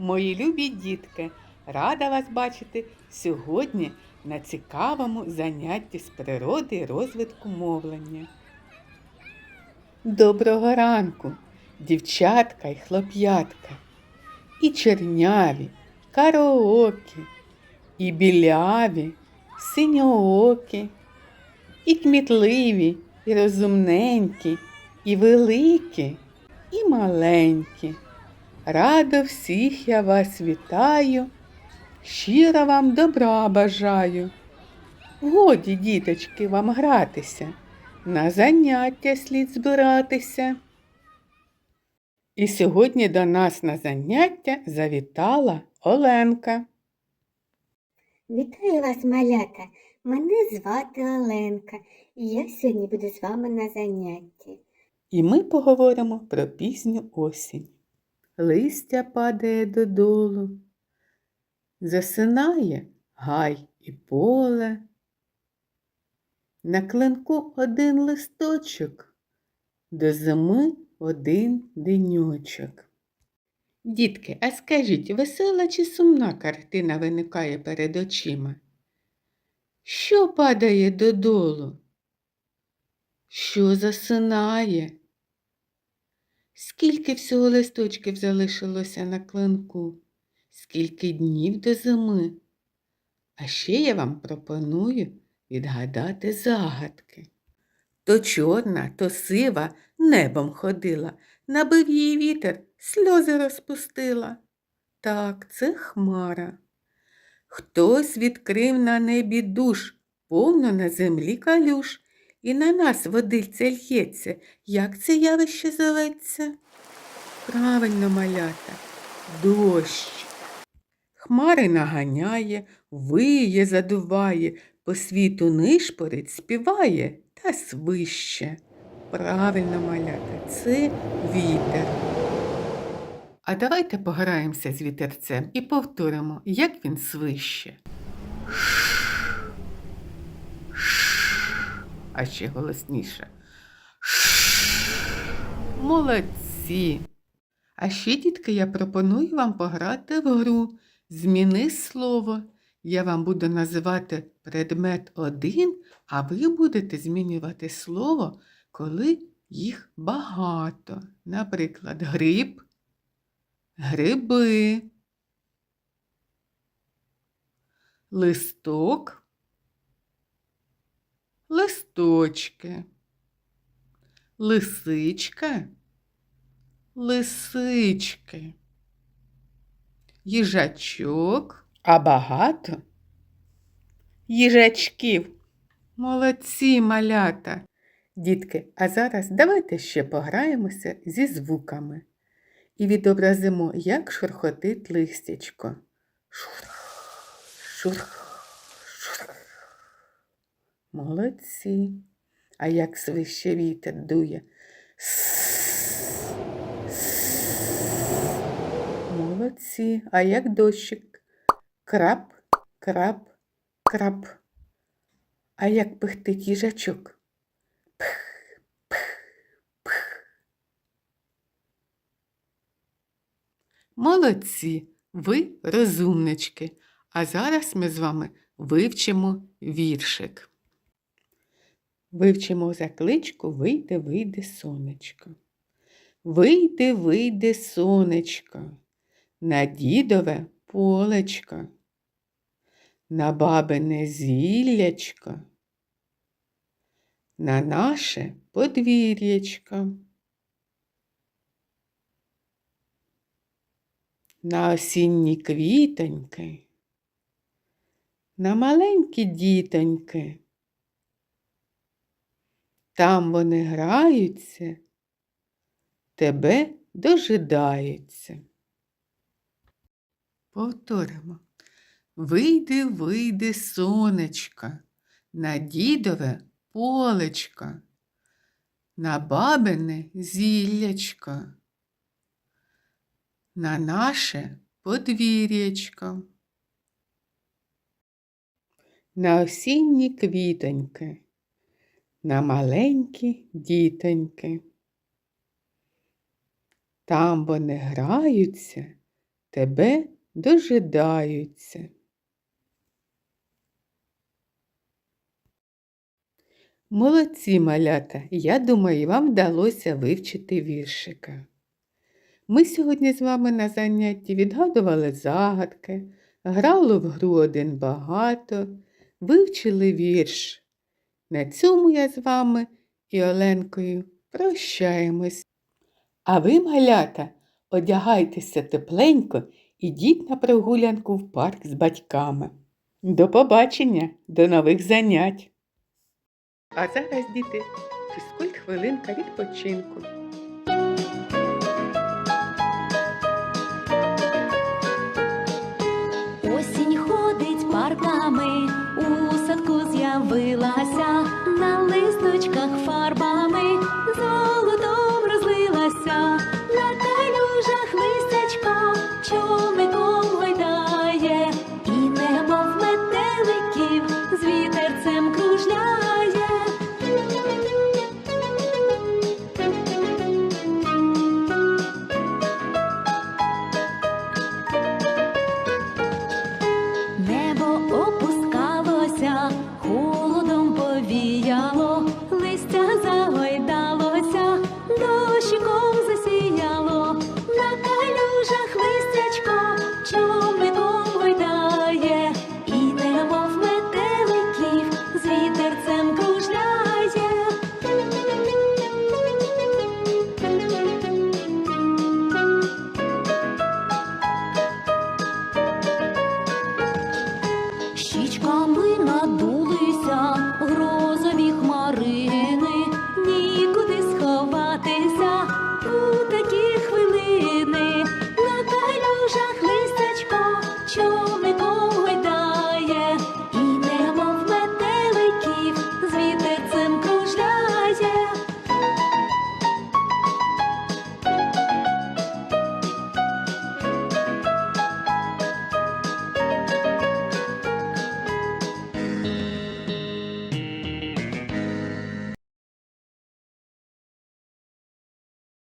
Мої любі дітки, рада вас бачити сьогодні на цікавому занятті з природи і розвитку мовлення. Доброго ранку, дівчатка і хлоп'ятка, і черняві, кароокі, і біляві, синьоокі, і кмітливі, і розумненькі, і великі, і маленькі. Радо всіх я вас вітаю, щиро вам добра бажаю. Годі, діточки, вам гратися, на заняття слід збиратися. І сьогодні до нас на заняття завітала Оленка. Вітаю вас, малята! Мене звати Оленка, і я сьогодні буду з вами на занятті. І ми поговоримо про пізню осінь. Листя падає додолу, засинає гай і поле. На клинку один листочок, до зими один деньочок. Дітки, а скажіть, весела чи сумна картина виникає перед очима? Що падає додолу? Що засинає? Скільки всього листочків залишилося на клинку? Скільки днів до зими? А ще я вам пропоную відгадати загадки. То чорна, то сива небом ходила, набив її вітер, сльози розпустила. Так, це хмара. Хтось відкрив на небі душ, повно на землі калюш, і на нас водиця л'ється. Як це явище зоветься? Правильно, малята, дощ. Хмари наганяє, виє, задуває, по світу нишпорить, співає та свище. Правильно, малята, це вітер. А давайте пограємося з вітерцем і повторимо, як він свище. А ще голосніше. Молодці. А ще, дітки, я пропоную вам пограти в гру. Зміни слово. Я вам буду називати предмет один, а ви будете змінювати слово, коли їх багато. Наприклад, гриб, гриби, листок, листочки, лисичка, лисички, їжачок, а багато їжачків. Молодці малята. Дітки, а зараз давайте ще пограємося зі звуками і відобразимо, як шурхотить листячко. Шурх, шурх. Молодці. А як свище вітер дує. Молодці. А як дощик. Крап, крап, крап. А як пихтить їжачок. Пх, пх, пх. Молодці, ви розумнички. А зараз ми з вами вивчимо віршик. Вивчимо закличку Вийде, вийде сонечко. Вийде, вийде сонечко, на дідове полечко, на бабине зіллячко, на наше подвір'ячко. На осінні квітоньки, на маленькі дітоньки. Там вони граються, тебе дожидаються. Повторимо. Вийди, вийди, сонечко, на дідове полечко, на бабине зіллячко, на наше подвір'ячко, на осінні квітоньки на маленькі дітоньки. Там вони граються, тебе дожидаються. Молодці, малята! Я думаю, вам вдалося вивчити віршика. Ми сьогодні з вами на занятті відгадували загадки, грали в гру один багато, вивчили вірш. На цьому я з вами і Оленкою прощаємось. А ви, малята, одягайтеся тепленько, ідіть на прогулянку в парк з батьками. До побачення, до нових занять. А зараз, діти, фізкульт хвилинка відпочинку. Осінь ходить парками, садку з'явилася на листочках фарбами.